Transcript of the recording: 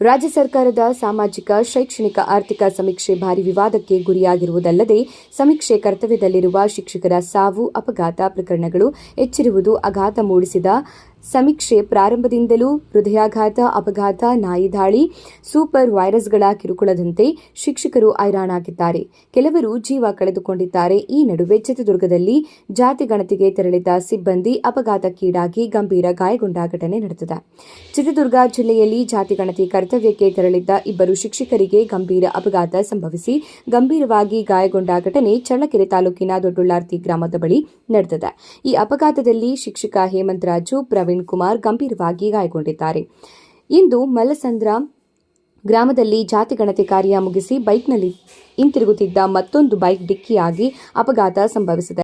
ರಾಜ್ಯ ಸರ್ಕಾರದ ಸಾಮಾಜಿಕ, ಶೈಕ್ಷಣಿಕ, ಆರ್ಥಿಕ ಸಮೀಕ್ಷೆ ಭಾರಿ ವಿವಾದಕ್ಕೆ ಗುರಿಯಾಗಿರುವುದಲ್ಲದೆ ಸಮೀಕ್ಷೆ ಕರ್ತವ್ಯದಲ್ಲಿರುವ ಶಿಕ್ಷಕರ ಸಾವು, ಅಪಘಾತ ಪ್ರಕರಣಗಳು ಹೆಚ್ಚಿರುವುದು ಆಘಾತ ಮೂಡಿಸಿದ ಸಮೀಕ್ಷೆ ಪ್ರಾರಂಭದಿಂದಲೂ ಹೃದಯಾಘಾತ, ಅಪಘಾತ, ನಾಯಿ ದಾಳಿ, ಸೂಪರ್ ವೈರಸ್ಗಳ ಕಿರುಕುಳದಂತೆ ಶಿಕ್ಷಕರು ಹೈರಾಣಾಗಿದ್ದಾರೆ. ಕೆಲವರು ಜೀವ ಕಳೆದುಕೊಂಡಿದ್ದಾರೆ. ಈ ನಡುವೆ ಚಿತ್ರದುರ್ಗದಲ್ಲಿ ಜಾತಿ ಗಣತಿಗೆ ತೆರಳಿದ ಸಿಬ್ಬಂದಿ ಅಪಘಾತಕ್ಕೀಡಾಗಿ ಗಂಭೀರ ಗಾಯಗೊಂಡ ಘಟನೆ ನಡೆದಿದೆ. ಚಿತ್ರದುರ್ಗ ಜಿಲ್ಲೆಯಲ್ಲಿ ಜಾತಿ ಗಣತಿ ಕರ್ತವ್ಯಕ್ಕೆ ತೆರಳಿದ್ದ ಇಬ್ಬರು ಶಿಕ್ಷಕರಿಗೆ ಗಂಭೀರ ಅಪಘಾತ ಸಂಭವಿಸಿ ಗಂಭೀರವಾಗಿ ಗಾಯಗೊಂಡ ಘಟನೆ ಚಳ್ಳಕೆರೆ ತಾಲೂಕಿನ ದೊಡ್ಡುಳ್ಳಾರ್ತಿ ಗ್ರಾಮದ ಬಳಿ ನಡೆದಿದೆ. ಈ ಅಪಘಾತದಲ್ಲಿ ಶಿಕ್ಷಕ ಹೇಮಂತ್ ರಾಜು ಪ್ರವೀಣ್ ಕುಮಾರ್ ಗಂಭೀರವಾಗಿ ಗಾಯಗೊಂಡಿದ್ದಾರೆ. ಇಂದು ಮಲ್ಲಸಂದ್ರ ಗ್ರಾಮದಲ್ಲಿ ಜಾತಿ ಗಣತಿ ಕಾರ್ಯ ಮುಗಿಸಿ ಬೈಕ್ನಲ್ಲಿ ಹಿಂತಿರುಗುತ್ತಿದ್ದ ಮತ್ತೊಂದು ಬೈಕ್ ಡಿಕ್ಕಿಯಾಗಿ ಅಪಘಾತ ಸಂಭವಿಸಿದೆ.